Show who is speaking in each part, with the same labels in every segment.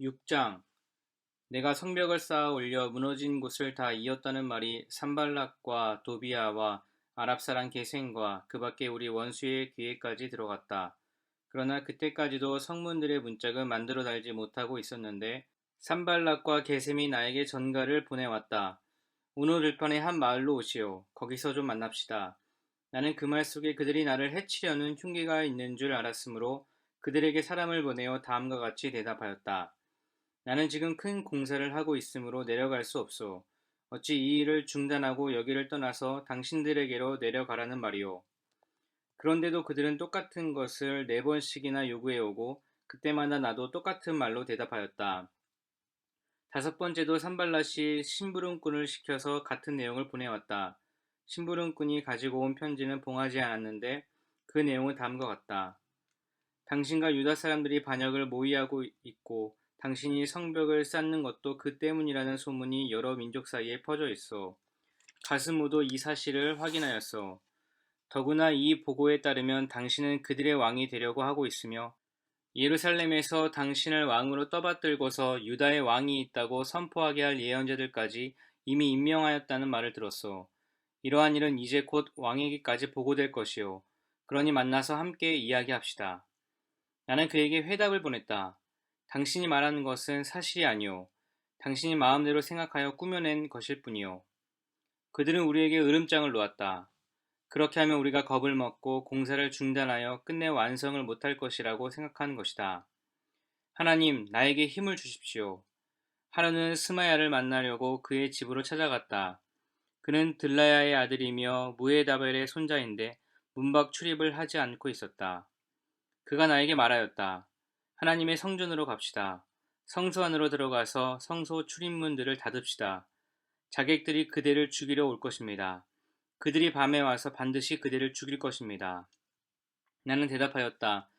Speaker 1: 6장 내가 성벽을 쌓아 올려 무너진 곳을 다 이었다는 말이 산발락과 도비아와 아랍 사람 게셈과 그 밖에 우리 원수의 귀에까지 들어갔다. 그러나 그때까지도 성문들의 문짝은 만들어 달지 못하고 있었는데 산발락과 게셈이 나에게 전가를 보내왔다. 오늘 들판의 한 마을로 오시오. 거기서 좀 만납시다. 나는 그 말 속에 그들이 나를 해치려는 흉기가 있는 줄 알았으므로 그들에게 사람을 보내어 다음과 같이 대답하였다. 나는 지금 큰 공사를 하고 있으므로 내려갈 수 없소. 어찌 이 일을 중단하고 여기를 떠나서 당신들에게로 내려가라는 말이오. 그런데도 그들은 똑같은 것을 네 번씩이나 요구해 오고 그때마다 나도 똑같은 말로 대답하였다. 다섯 번째도 산발랏이 심부름꾼을 시켜서 같은 내용을 보내왔다. 심부름꾼이 가지고 온 편지는 봉하지 않았는데 그 내용은 다음과 같다. 당신과 유다 사람들이 반역을 모의하고 있고 당신이 성벽을 쌓는 것도 그 때문이라는 소문이 여러 민족 사이에 퍼져 있어. 가스무도 이 사실을 확인하였어. 더구나 이 보고에 따르면 당신은 그들의 왕이 되려고 하고 있으며 예루살렘에서 당신을 왕으로 떠받들고서 유다의 왕이 있다고 선포하게 할 예언자들까지 이미 임명하였다는 말을 들었어. 이러한 일은 이제 곧 왕에게까지 보고될 것이요. 그러니 만나서 함께 이야기합시다. 나는 그에게 회답을 보냈다. 당신이 말하는 것은 사실이 아니오. 당신이 마음대로 생각하여 꾸며낸 것일 뿐이오. 그들은 우리에게 으름장을 놓았다. 그렇게 하면 우리가 겁을 먹고 공사를 중단하여 끝내 완성을 못할 것이라고 생각하는 것이다. 하나님, 나에게 힘을 주십시오. 하루는 스마야를 만나려고 그의 집으로 찾아갔다. 그는 들라야의 아들이며 무에다벨의 손자인데 문밖 출입을 하지 않고 있었다. 그가 나에게 말하였다. 하나님의 성전으로 갑시다. 성소 안으로 들어가서 성소 출입문들을 닫읍시다. 자객들이 그대를 죽이려 올 것입니다. 그들이 밤에 와서 반드시 그대를 죽일 것입니다. 나는 대답하였다.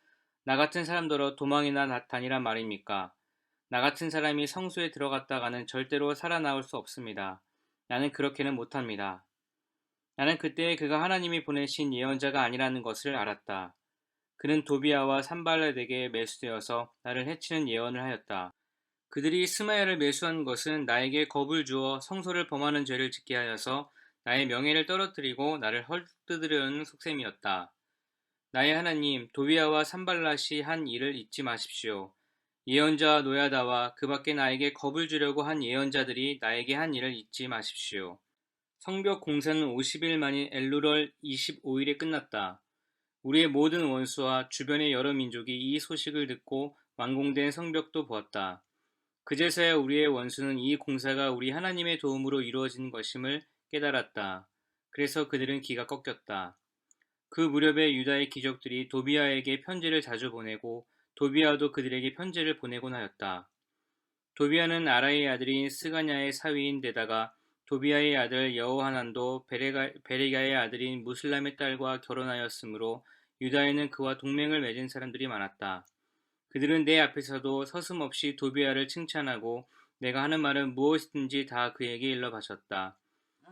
Speaker 1: 나 같은 사람더러 도망이나 다니란 말입니까? 나 같은 사람이 성소에 들어갔다가는 절대로 살아나올 수 없습니다. 나는 그렇게는 못합니다. 나는 그때 그가 하나님이 보내신 예언자가 아니라는 것을 알았다. 그는 도비아와 산발렛에게 매수되어서 나를 해치는 예언을 하였다. 그들이 스마야를 매수한 것은 나에게 겁을 주어 성소를 범하는 죄를 짓게 하여서 나의 명예를 떨어뜨리고 나를 헐뜯으려는 속셈이었다. 나의 하나님, 도비아와 산발랏이 한 일을 잊지 마십시오. 예언자 노야다와 그 밖에 나에게 겁을 주려고 한 예언자들이 나에게 한 일을 잊지 마십시오. 성벽 공사는 50일 만인 엘루럴 25일에 끝났다. 우리의 모든 원수와 주변의 여러 민족이 이 소식을 듣고 완공된 성벽도 보았다. 그제서야 우리의 원수는 이 공사가 우리 하나님의 도움으로 이루어진 것임을 깨달았다. 그래서 그들은 기가 꺾였다. 그 무렵에 유다의 귀족들이 도비아에게 편지를 자주 보내고 도비아도 그들에게 편지를 보내곤 하였다. 도비아는 아라의 아들인 스가냐의 사위인 데다가 도비아의 아들 여호하난도 베레가, 베레가의 아들인 무슬람의 딸과 결혼하였으므로 유다에는 그와 동맹을 맺은 사람들이 많았다. 그들은 내 앞에서도 서슴없이 도비아를 칭찬하고 내가 하는 말은 무엇이든지 다 그에게 일러 바쳤다.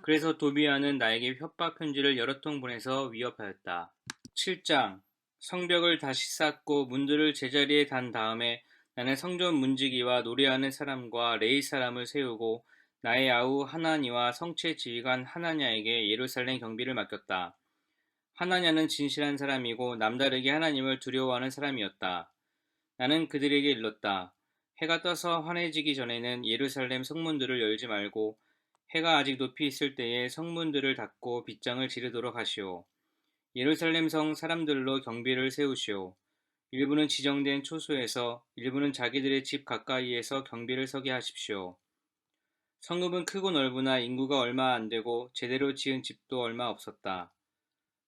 Speaker 1: 그래서 도비아는 나에게 협박 편지를 여러 통 보내서 위협하였다. 7장 성벽을 다시 쌓고 문들을 제자리에 단 다음에 나는 성전 문지기와 노래하는 사람과 레이 사람을 세우고 나의 아우 하나니와 성체 지휘관 하나냐에게 예루살렘 경비를 맡겼다. 하나냐는 진실한 사람이고 남다르게 하나님을 두려워하는 사람이었다. 나는 그들에게 일렀다. 해가 떠서 환해지기 전에는 예루살렘 성문들을 열지 말고 해가 아직 높이 있을 때에 성문들을 닫고 빗장을 지르도록 하시오. 예루살렘 성 사람들로 경비를 세우시오. 일부는 지정된 초소에서 일부는 자기들의 집 가까이에서 경비를 서게 하십시오. 성읍은 크고 넓으나 인구가 얼마 안 되고 제대로 지은 집도 얼마 없었다.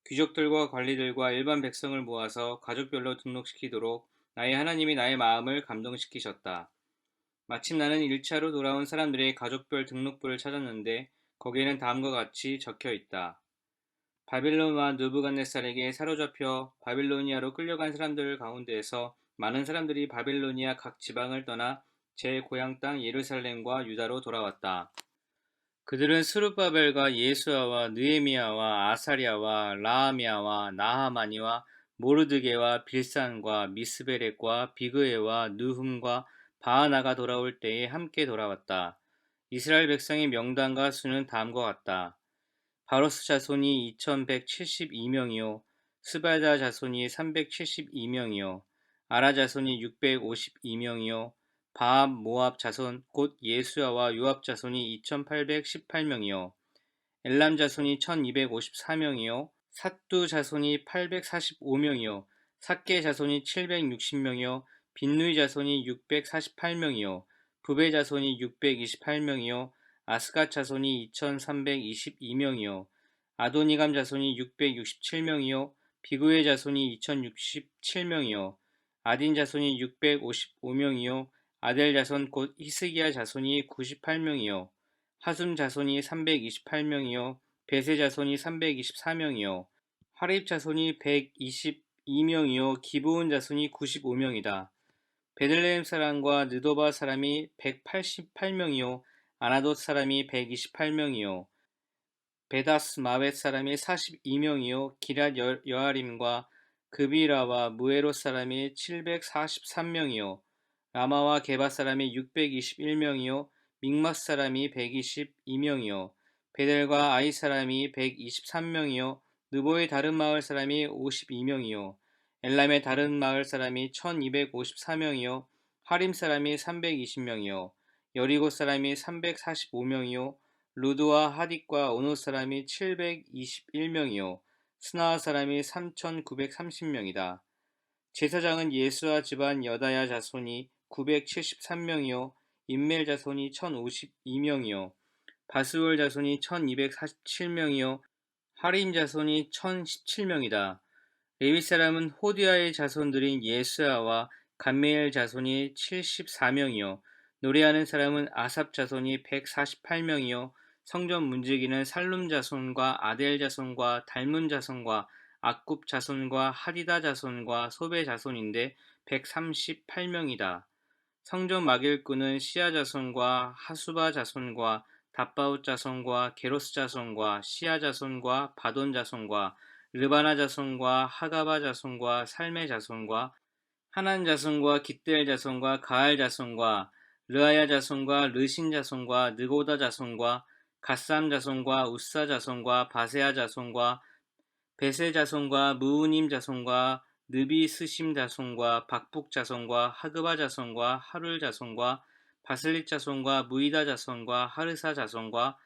Speaker 1: 귀족들과 관리들과 일반 백성을 모아서 가족별로 등록시키도록 나의 하나님이 나의 마음을 감동시키셨다. 마침 나는 1차로 돌아온 사람들의 가족별 등록부를 찾았는데 거기에는 다음과 같이 적혀 있다. 바빌론과 느부갓네살에게 사로잡혀 바빌로니아로 끌려간 사람들 가운데에서 많은 사람들이 바빌로니아 각 지방을 떠나 제 고향 땅 예루살렘과 유다로 돌아왔다. 그들은 스룹바벨과 예수아와 느에미아와 아사리아와 라하미아와 나하마니와 모르드게와 빌산과 미스베렉과 비그에와 느훔과 바하나가 돌아올 때에 함께 돌아왔다. 이스라엘 백성의 명단과 수는 다음과 같다. 바로스 자손이 2172명이요. 스바다 자손이 372명이요. 아라 자손이 652명이요. 바압 모압 자손 곧 예수야와 요압 자손이 2818명이요. 엘람 자손이 1254명이요. 삿두 자손이 845명이요. 삭게 자손이 760명이요. 빈누이 자손이 648명이요. 부베 자손이 628명이요. 아스갓 자손이 2322명이요. 아도니감 자손이 667명이요. 비구의 자손이 2067명이요. 아딘 자손이 655명이요. 아델 자손 곧 히스기야 자손이 98명이요. 하숨 자손이 328명이요. 베세 자손이 324명이요. 하립 자손이 122명이요. 기브온 자손이 95명이다. 베들레헴 사람과 느도바 사람이 188명이요. 아나돗 사람이 128명이요. 베다스 마벳 사람이 42명이요. 기랏 여아림과 그비라와 무에로 사람이 743명이요. 라마와 게바 사람이 621명이요. 믹마스 사람이 122명이요. 베델과 아이 사람이 123명이요. 느보의 다른 마을 사람이 52명이요. 엘람의 다른 마을 사람이 1254명이요. 하림 사람이 320명이요. 여리고 사람이 345명이요. 루드와 하딕과 오노 사람이 721명이요. 스나아 사람이 3930명이다. 제사장은 예수와 집안 여다야 자손이 973명이요. 인멜 자손이 1052명이요. 바스월 자손이 1247명이요. 하림 자손이 1017명이다. 레위 사람은 호디아의 자손들인 예스아와 감메엘 자손이 74명이요. 노래하는 사람은 아삽 자손이 148명이요. 성전 문지기는 살룸 자손과 아델 자손과 달문 자손과 악굽 자손과 하디다 자손과 소베 자손인데 138명이다. 성전 막일꾼은 시아 자손과 하수바 자손과 다바웃 자손과 게로스 자손과 시아 자손과 바돈 자손과 르바나 자손과 하가바 자손과 살메 자손과 하난 자손과 기델 자손과 가알 자손과 르아야 자손과 르신 자손과 느고다 자손과 갓삼 자손과 우사 자손과 바세아 자손과 베세 자손과 무우님 자손과 느비 스심 자손과 박북 자손과 하그바 자손과 하룰 자손과 바슬릿 자손과 무이다 자손과 하르사 자손과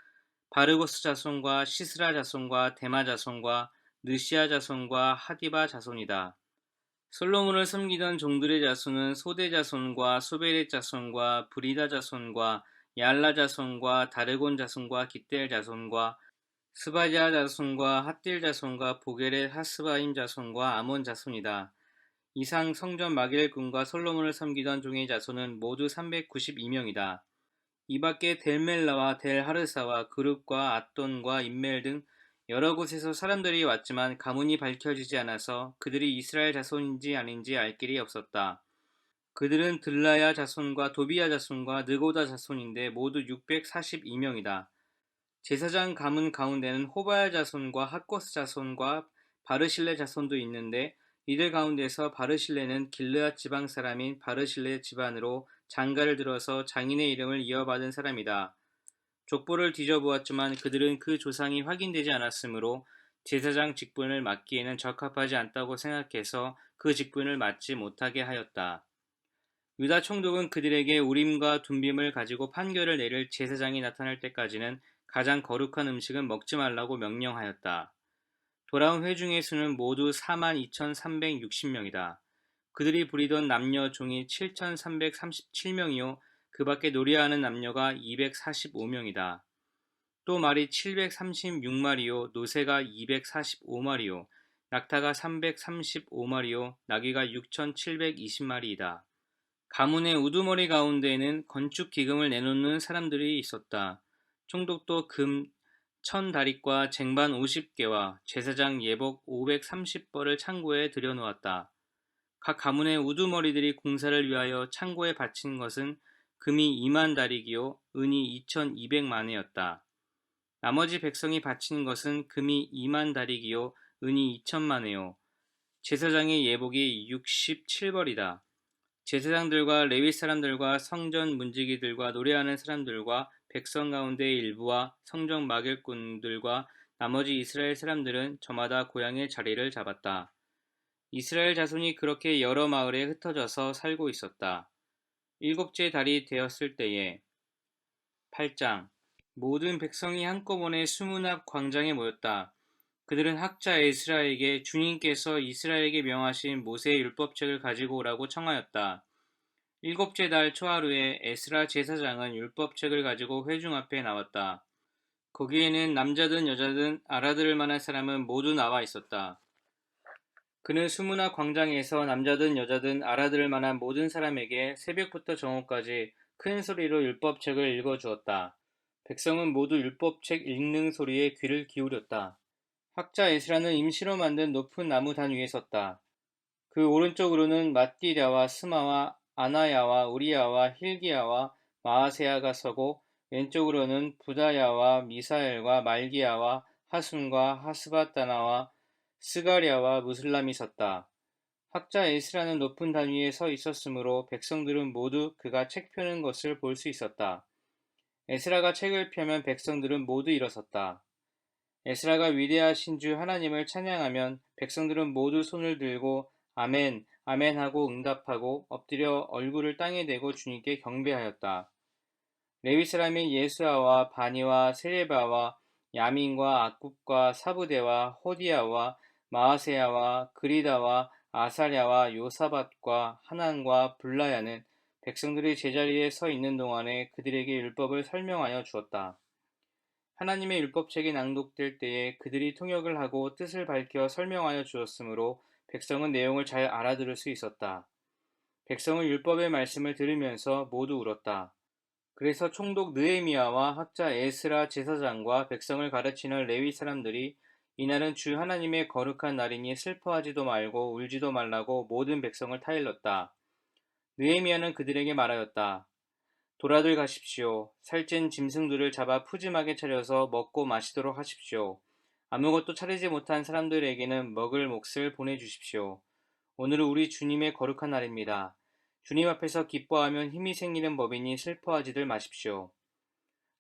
Speaker 1: 바르고스 자손과 시스라 자손과 데마 자손과 느시아 자손과 하디바 자손이다. 솔로몬을 섬기던 종들의 자손은 소대 자손과 소베렛 자손과 브리다 자손과 얄라 자손과 다르곤 자손과 기델 자손과 스바디아 자손과 핫딜 자손과 보게렛 하스바임 자손과 아몬 자손이다. 이상 성전 마길군과 솔로몬을 섬기던 종의 자손은 모두 392명이다. 이 밖에 델멜라와 델하르사와 그룹과 앗돈과 인멜 등 여러 곳에서 사람들이 왔지만 가문이 밝혀지지 않아서 그들이 이스라엘 자손인지 아닌지 알 길이 없었다. 그들은 들라야 자손과 도비야 자손과 느고다 자손인데 모두 642명이다. 제사장 가문 가운데는 호바야 자손과 핫고스 자손과 바르실레 자손도 있는데 이들 가운데서 바르실레는 길르앗 지방 사람인 바르실레 집안으로 장가를 들어서 장인의 이름을 이어받은 사람이다. 족보를 뒤져보았지만 그들은 그 조상이 확인되지 않았으므로 제사장 직분을 맡기에는 적합하지 않다고 생각해서 그 직분을 맡지 못하게 하였다. 유다 총독은 그들에게 우림과 둠빔을 가지고 판결을 내릴 제사장이 나타날 때까지는 가장 거룩한 음식은 먹지 말라고 명령하였다. 돌아온 회중의 수는 모두 42,360명이다. 그들이 부리던 남녀 종이 7,337명이요 그 밖에 노래하는 남녀가 245명이다. 또 말이 736마리요, 노새가 245마리요, 낙타가 335마리요, 나귀가 6,720마리이다. 가문의 우두머리 가운데에는 건축 기금을 내놓는 사람들이 있었다. 총독도 금 천다리과 쟁반 50개와 제사장 예복 530벌을 창고에 들여놓았다. 각 가문의 우두머리들이 공사를 위하여 창고에 바친 것은 금이 2만 다리기요 은이 2,200만회였다. 나머지 백성이 바친 것은 금이 2만 다리기요 은이 2천만회요 제사장의 예복이 67벌이다. 제사장들과 레위 사람들과 성전 문지기들과 노래하는 사람들과 백성 가운데의 일부와 성전 막일꾼들과 나머지 이스라엘 사람들은 저마다 고향의 자리를 잡았다. 이스라엘 자손이 그렇게 여러 마을에 흩어져서 살고 있었다. 일곱째 달이 되었을 때에 8장 모든 백성이 한꺼번에 수문 앞 광장에 모였다. 그들은 학자 에스라에게 주님께서 이스라엘에게 명하신 모세의 율법책을 가지고 오라고 청하였다. 일곱째 달 초하루에 에스라 제사장은 율법책을 가지고 회중 앞에 나왔다. 거기에는 남자든 여자든 알아들을 만한 사람은 모두 나와 있었다. 그는 수문화 광장에서 남자든 여자든 알아들을 만한 모든 사람에게 새벽부터 정오까지 큰 소리로 율법책을 읽어주었다. 백성은 모두 율법책 읽는 소리에 귀를 기울였다. 학자 에스라는 임시로 만든 높은 나무 단 위에 섰다. 그 오른쪽으로는 mat디랴와 스마와 아나야와 우리야와 힐기야와 마아세야가 서고 왼쪽으로는 부다야와 미사엘과 말기야와 하순과 하스바다나와 스가랴와 무슬람이 섰다. 학자 에스라는 높은 단 위에 서 있었으므로 백성들은 모두 그가 책 펴는 것을 볼 수 있었다. 에스라가 책을 펴면 백성들은 모두 일어섰다. 에스라가 위대하신 주 하나님을 찬양하면 백성들은 모두 손을 들고 아멘, 아멘 하고 응답하고 엎드려 얼굴을 땅에 대고 주님께 경배하였다. 레위 사람인 예수아와 바니와 세레바와 야민과 악굽과 사부대와 호디아와 마아세야와 그리다와 아사랴와 요사밭과 하난과 불라야는 백성들이 제자리에 서 있는 동안에 그들에게 율법을 설명하여 주었다. 하나님의 율법책이 낭독될 때에 그들이 통역을 하고 뜻을 밝혀 설명하여 주었으므로 백성은 내용을 잘 알아들을 수 있었다. 백성은 율법의 말씀을 들으면서 모두 울었다. 그래서 총독 느에미아와 학자 에스라 제사장과 백성을 가르치는 레위 사람들이 이날은 주 하나님의 거룩한 날이니 슬퍼하지도 말고 울지도 말라고 모든 백성을 타일렀다. 느에미아는 그들에게 말하였다. 돌아들 가십시오. 살찐 짐승들을 잡아 푸짐하게 차려서 먹고 마시도록 하십시오. 아무것도 차리지 못한 사람들에게는 먹을 몫을 보내주십시오. 오늘은 우리 주님의 거룩한 날입니다. 주님 앞에서 기뻐하면 힘이 생기는 법이니 슬퍼하지들 마십시오.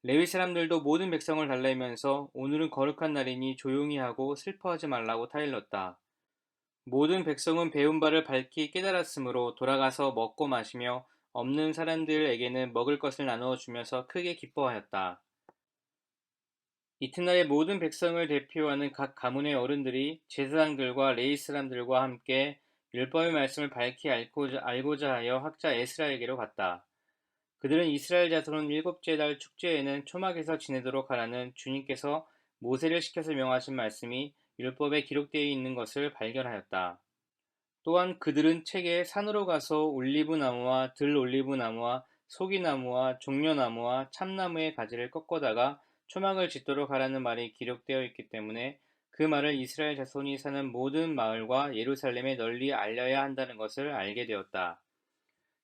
Speaker 1: 레위 사람들도 모든 백성을 달래면서 오늘은 거룩한 날이니 조용히 하고 슬퍼하지 말라고 타일렀다. 모든 백성은 배운 바를 밝히 깨달았으므로 돌아가서 먹고 마시며 없는 사람들에게는 먹을 것을 나누어 주면서 크게 기뻐하였다. 이튿날에 모든 백성을 대표하는 각 가문의 어른들이 제사장들과 레이 사람들과 함께 율법의 말씀을 밝히 알고자, 알고자 하여 학자 에스라에게로 갔다. 그들은 이스라엘 자손은 일곱째 달 축제에는 초막에서 지내도록 하라는 주님께서 모세를 시켜서 명하신 말씀이 율법에 기록되어 있는 것을 발견하였다. 또한 그들은 책에 산으로 가서 올리브 나무와 들 올리브 나무와 소기나무와 종려나무와 참나무의 가지를 꺾어다가 초막을 짓도록 하라는 말이 기록되어 있기 때문에 그 말을 이스라엘 자손이 사는 모든 마을과 예루살렘에 널리 알려야 한다는 것을 알게 되었다.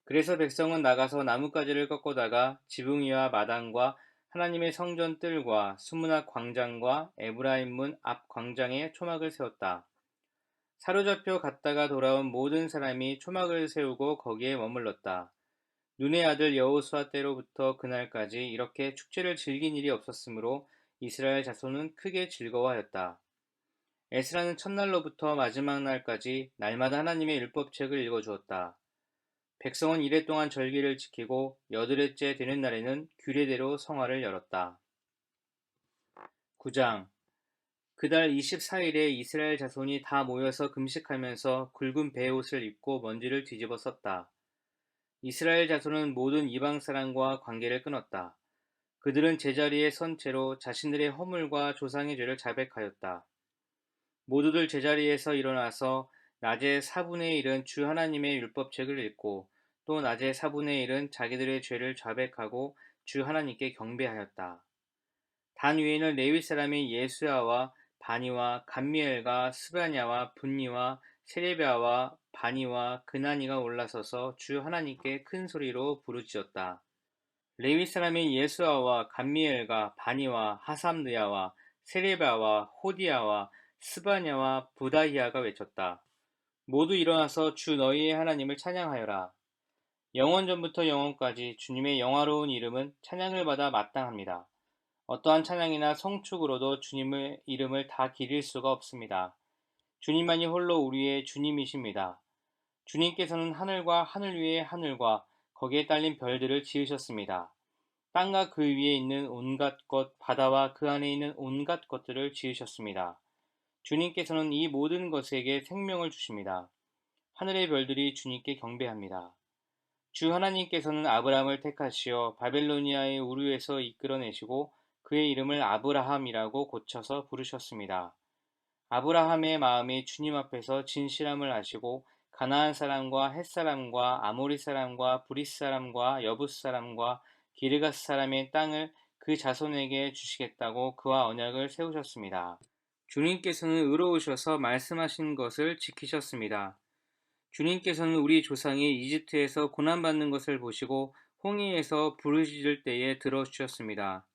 Speaker 1: 그래서 백성은 나가서 나뭇가지를 꺾어다가 지붕 위와 마당과 하나님의 성전 뜰과 수문학 광장과 에브라임 문 앞 광장에 초막을 세웠다. 사로잡혀 갔다가 돌아온 모든 사람이 초막을 세우고 거기에 머물렀다. 눈의 아들 여호수아 때로부터 그날까지 이렇게 축제를 즐긴 일이 없었으므로 이스라엘 자손은 크게 즐거워하였다. 에스라는 첫날로부터 마지막 날까지 날마다 하나님의 율법책을 읽어주었다. 백성은 이래 동안 절기를 지키고 여드레째 되는 날에는 규례대로 성화를 열었다. 9장 그달 24일에 이스라엘 자손이 다 모여서 금식하면서 굵은 베옷을 입고 먼지를 뒤집어 썼다. 이스라엘 자손은 모든 이방 사람과 관계를 끊었다. 그들은 제자리에 선 채로 자신들의 허물과 조상의 죄를 자백하였다. 모두들 제자리에서 일어나서 낮에 4분의 1은 주 하나님의 율법책을 읽고 또 낮에 4분의 1은 자기들의 죄를 자백하고 주 하나님께 경배하였다. 단 위에는 레위 사람인 예수야와 바니와 감미엘과 스바냐와 분니와 세레비아와 바니와 그나니가 올라서서 주 하나님께 큰 소리로 부르짖었다. 레위 사람인 예수아와 감미엘과 바니와 하삼느야와 세레바와 호디아와 스바냐와 부다히아가 외쳤다. 모두 일어나서 주 너희의 하나님을 찬양하여라. 영원 전부터 영원까지 주님의 영화로운 이름은 찬양을 받아 마땅합니다. 어떠한 찬양이나 성축으로도 주님의 이름을 다 기릴 수가 없습니다. 주님만이 홀로 우리의 주님이십니다. 주님께서는 하늘과 하늘 위의 하늘과 거기에 딸린 별들을 지으셨습니다. 땅과 그 위에 있는 온갖 것, 바다와 그 안에 있는 온갖 것들을 지으셨습니다. 주님께서는 이 모든 것에게 생명을 주십니다. 하늘의 별들이 주님께 경배합니다. 주 하나님께서는 아브라함을 택하시어 바벨로니아의 우르에서 이끌어내시고 그의 이름을 아브라함이라고 고쳐서 부르셨습니다. 아브라함의 마음이 주님 앞에서 진실함을 아시고 가나안 사람과 햇 사람과 아모리 사람과 브릿 사람과 여붓 사람과 기르가스 사람의 땅을 그 자손에게 주시겠다고 그와 언약을 세우셨습니다. 주님께서는 의로우셔서 말씀하신 것을 지키셨습니다. 주님께서는 우리 조상이 이집트에서 고난받는 것을 보시고 홍해에서 부르짖을 때에 들어주셨습니다.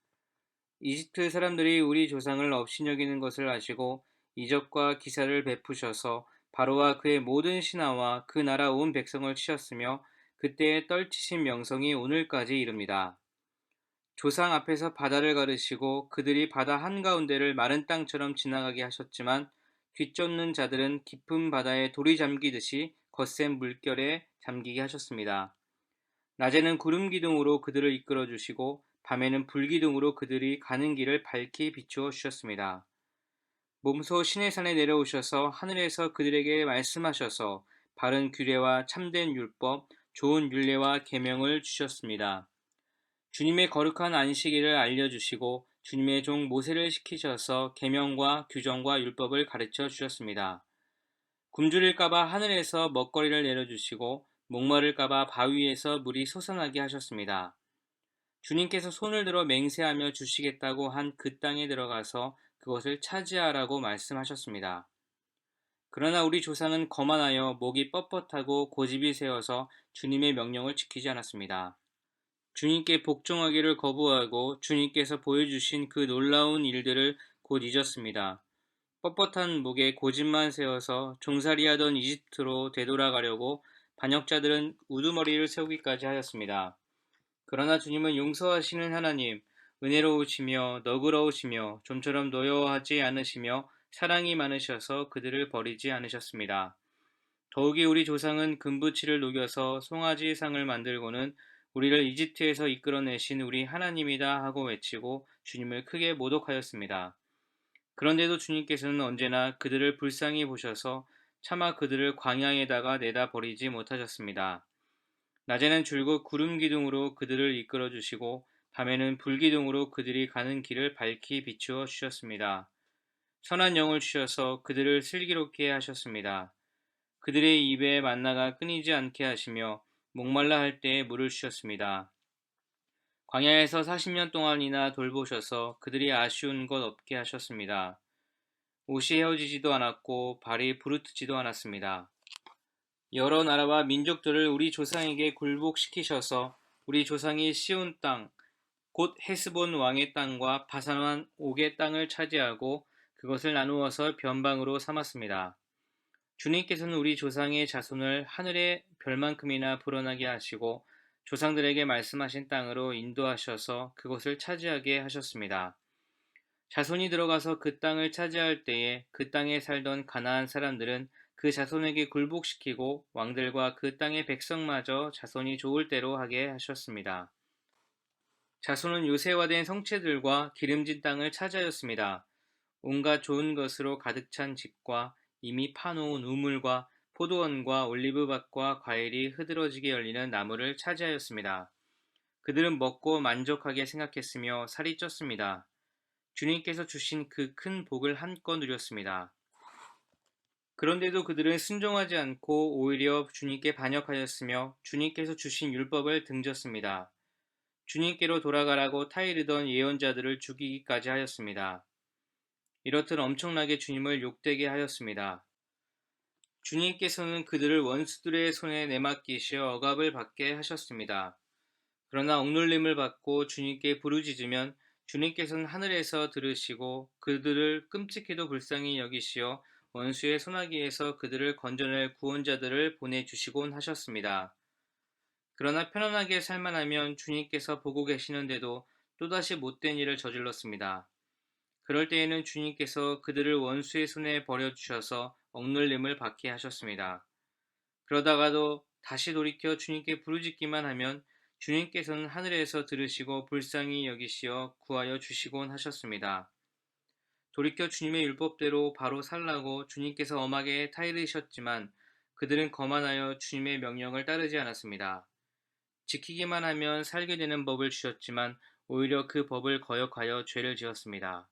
Speaker 1: 이집트 사람들이 우리 조상을 업신여기는 것을 아시고 이적과 기사를 베푸셔서 바로와 그의 모든 신하와 그 나라 온 백성을 치셨으며 그때의 떨치신 명성이 오늘까지 이릅니다. 조상 앞에서 바다를 가르시고 그들이 바다 한가운데를 마른 땅처럼 지나가게 하셨지만 뒤쫓는 자들은 깊은 바다에 돌이 잠기듯이 거센 물결에 잠기게 하셨습니다. 낮에는 구름 기둥으로 그들을 이끌어 주시고 밤에는 불기둥으로 그들이 가는 길을 밝히 비추어 주셨습니다. 몸소 신의 산에 내려오셔서 하늘에서 그들에게 말씀하셔서 바른 규례와 참된 율법, 좋은 율례와 계명을 주셨습니다. 주님의 거룩한 안식일을 알려주시고 주님의 종 모세를 시키셔서 계명과 규정과 율법을 가르쳐 주셨습니다. 굶주릴까봐 하늘에서 먹거리를 내려주시고 목마를까봐 바위에서 물이 솟아나게 하셨습니다. 주님께서 손을 들어 맹세하며 주시겠다고 한 그 땅에 들어가서 그것을 차지하라고 말씀하셨습니다. 그러나 우리 조상은 거만하여 목이 뻣뻣하고 고집이 세어서 주님의 명령을 지키지 않았습니다. 주님께 복종하기를 거부하고 주님께서 보여주신 그 놀라운 일들을 곧 잊었습니다. 뻣뻣한 목에 고집만 세워서 종살이하던 이집트로 되돌아가려고 반역자들은 우두머리를 세우기까지 하였습니다. 그러나 주님은 용서하시는 하나님, 은혜로우시며 너그러우시며 좀처럼 노여워하지 않으시며 사랑이 많으셔서 그들을 버리지 않으셨습니다. 더욱이 우리 조상은 금부치를 녹여서 송아지 상을 만들고는 우리를 이집트에서 이끌어내신 우리 하나님이다 하고 외치고 주님을 크게 모독하였습니다. 그런데도 주님께서는 언제나 그들을 불쌍히 보셔서 차마 그들을 광야에다가 내다 버리지 못하셨습니다. 낮에는 줄곧 구름 기둥으로 그들을 이끌어 주시고 밤에는 불 기둥으로 그들이 가는 길을 밝히 비추어 주셨습니다. 선한 영을 주셔서 그들을 슬기롭게 하셨습니다. 그들의 입에 만나가 끊이지 않게 하시며 목말라 할 때에 물을 주셨습니다. 광야에서 40년 동안이나 돌보셔서 그들이 아쉬운 것 없게 하셨습니다. 옷이 헤어지지도 않았고 발이 부르트지도 않았습니다. 여러 나라와 민족들을 우리 조상에게 굴복시키셔서 우리 조상이 시온 땅, 곧 헤스본 왕의 땅과 바산왕 옥의 땅을 차지하고 그것을 나누어서 변방으로 삼았습니다. 주님께서는 우리 조상의 자손을 하늘의 별만큼이나 불어나게 하시고 조상들에게 말씀하신 땅으로 인도하셔서 그곳을 차지하게 하셨습니다. 자손이 들어가서 그 땅을 차지할 때에 그 땅에 살던 가나안 사람들은 그 자손에게 굴복시키고 왕들과 그 땅의 백성마저 자손이 좋을 대로 하게 하셨습니다. 자손은 요새화된 성체들과 기름진 땅을 차지하였습니다. 온갖 좋은 것으로 가득 찬 집과 이미 파놓은 우물과 포도원과 올리브밭과 과일이 흐드러지게 열리는 나무를 차지하였습니다. 그들은 먹고 만족하게 생각했으며 살이 쪘습니다. 주님께서 주신 그 큰 복을 한껏 누렸습니다. 그런데도 그들은 순종하지 않고 오히려 주님께 반역하였으며 주님께서 주신 율법을 등졌습니다. 주님께로 돌아가라고 타이르던 예언자들을 죽이기까지 하였습니다. 이렇듯 엄청나게 주님을 욕되게 하였습니다. 주님께서는 그들을 원수들의 손에 내맡기시어 억압을 받게 하셨습니다. 그러나 억눌림을 받고 주님께 부르짖으면 주님께서는 하늘에서 들으시고 그들을 끔찍히도 불쌍히 여기시어 원수의 소나기에서 그들을 건져낼 구원자들을 보내주시곤 하셨습니다. 그러나 편안하게 살만하면 주님께서 보고 계시는데도 또다시 못된 일을 저질렀습니다. 그럴 때에는 주님께서 그들을 원수의 손에 버려주셔서 억눌림을 받게 하셨습니다. 그러다가도 다시 돌이켜 주님께 부르짖기만 하면 주님께서는 하늘에서 들으시고 불쌍히 여기시어 구하여 주시곤 하셨습니다. 돌이켜 주님의 율법대로 바로 살라고 주님께서 엄하게 타이르셨지만 그들은 거만하여 주님의 명령을 따르지 않았습니다. 지키기만 하면 살게 되는 법을 주셨지만 오히려 그 법을 거역하여 죄를 지었습니다.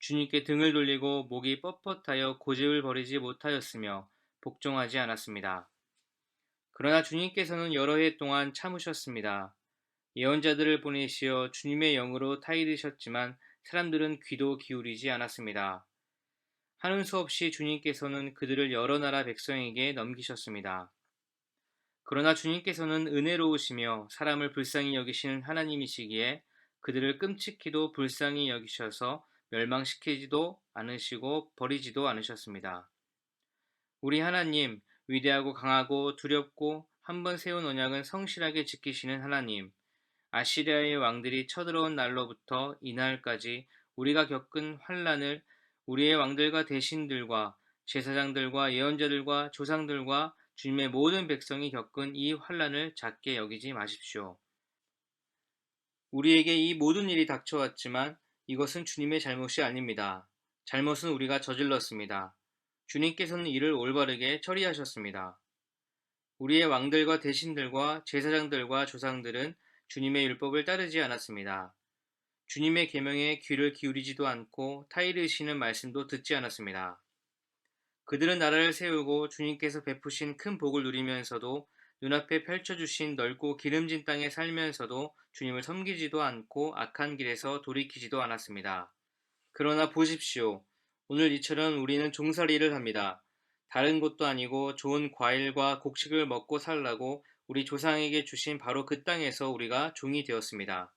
Speaker 1: 주님께 등을 돌리고 목이 뻣뻣하여 고집을 버리지 못하였으며 복종하지 않았습니다. 그러나 주님께서는 여러 해 동안 참으셨습니다. 예언자들을 보내시어 주님의 영으로 타이르셨지만 사람들은 귀도 기울이지 않았습니다. 하는 수 없이 주님께서는 그들을 여러 나라 백성에게 넘기셨습니다. 그러나 주님께서는 은혜로우시며 사람을 불쌍히 여기시는 하나님이시기에 그들을 끔찍히도 불쌍히 여기셔서 멸망시키지도 않으시고 버리지도 않으셨습니다. 우리 하나님, 위대하고 강하고 두렵고 한 번 세운 언약은 성실하게 지키시는 하나님, 아시리아의 왕들이 쳐들어온 날로부터 이날까지 우리가 겪은 환란을 우리의 왕들과 대신들과 제사장들과 예언자들과 조상들과 주님의 모든 백성이 겪은 이 환란을 작게 여기지 마십시오. 우리에게 이 모든 일이 닥쳐왔지만 이것은 주님의 잘못이 아닙니다. 잘못은 우리가 저질렀습니다. 주님께서는 이를 올바르게 처리하셨습니다. 우리의 왕들과 대신들과 제사장들과 조상들은 주님의 율법을 따르지 않았습니다. 주님의 계명에 귀를 기울이지도 않고 타이르시는 말씀도 듣지 않았습니다. 그들은 나라를 세우고 주님께서 베푸신 큰 복을 누리면서도 눈앞에 펼쳐주신 넓고 기름진 땅에 살면서도 주님을 섬기지도 않고 악한 길에서 돌이키지도 않았습니다. 그러나 보십시오. 오늘 이처럼 우리는 종살이를 합니다. 다른 곳도 아니고 좋은 과일과 곡식을 먹고 살라고 우리 조상에게 주신 바로 그 땅에서 우리가 종이 되었습니다.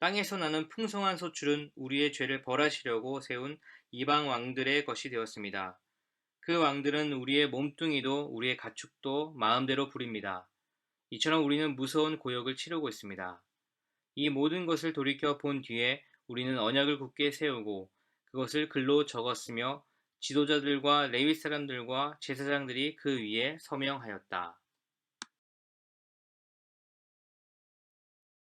Speaker 1: 땅에서 나는 풍성한 소출은 우리의 죄를 벌하시려고 세운 이방 왕들의 것이 되었습니다. 그 왕들은 우리의 몸뚱이도 우리의 가축도 마음대로 부립니다. 이처럼 우리는 무서운 고역을 치르고 있습니다. 이 모든 것을 돌이켜 본 뒤에 우리는 언약을 굳게 세우고 그것을 글로 적었으며 지도자들과 레위 사람들과 제사장들이 그 위에 서명하였다.